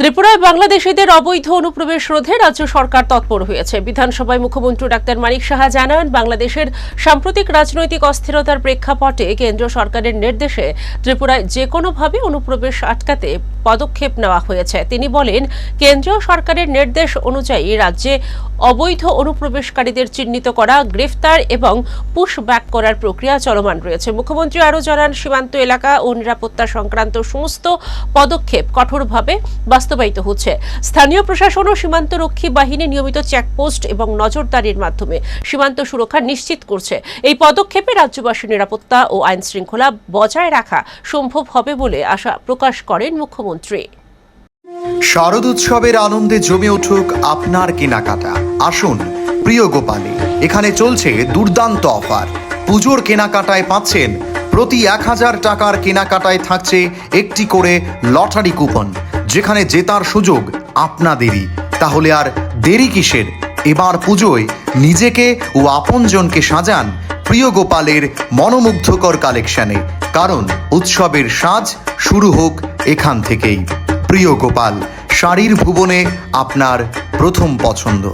ত্রিপুরায় বাংলাদেশিদের অবৈধ অনুপ্রবেশ রোধে রাজ্য সরকার তৎপর হয়েছে। বিধানসভায় মুখ্যমন্ত্রী ডাক্তার মানিক সাহা জানান, বাংলাদেশের সাম্প্রতিক রাজনৈতিক অস্থিরতার প্রেক্ষাপটে কেন্দ্র সরকারের নির্দেশে ত্রিপুরায় যে কোনোভাবে অনুপ্রবেশ আটকাতে পদক্ষেপ নেওয়া হয়েছে। তিনি বলেন, কেন্দ্রীয় সরকারের নির্দেশ অনুযায়ী রাজ্যে অবৈধ অনুপ্রবেশকারীদের চিহ্নিত করা, গ্রেফতার এবং পুশ ব্যাক করার প্রক্রিয়া চলমান রয়েছে। মুখ্যমন্ত্রী আরও জানান, সীমান্ত এলাকা ও নিরাপত্তা সংক্রান্ত সমস্ত পদক্ষেপ কঠোরভাবে বাস্তবায়িত হচ্ছে। স্থানীয় প্রশাসন ও সীমান্তরক্ষী বাহিনী নিয়মিত চেকপোস্ট এবং নজরদারির মাধ্যমে সীমান্ত সুরক্ষা নিশ্চিত করছে। এই পদক্ষেপে রাজ্যবাসীর নিরাপত্তা ও আইন শৃঙ্খলা বজায় রাখা সম্ভব হবে বলে আশা প্রকাশ করেন মুখ্যমন্ত্রী। শারদ উৎসবের আনন্দে জমে উঠুক আপনার কেনাকাটা। আসুন, প্রিয় গোপালে, এখানে চলছে দুর্দান্ত অফার। পুজোর কেনাকাটায় পাচ্ছেন, প্রতি এক হাজার টাকার কেনাকাটায় থাকছে একটি করে লটারি কুপন। যেখানে জেতার সুযোগ আপনাদেরই। তাহলে আর দেরি কিসের? এবার পুজোয় নিজেকে ও আপনজনকে সাজান প্রিয় গোপালের মনোমুগ্ধকর কালেকশনে। কারণ উৎসবের সাজ শুরু হোক এখান থেকেই। প্রিয় গোপাল, শাড়ির ভুবনে আপনার প্রথম পছন্দ।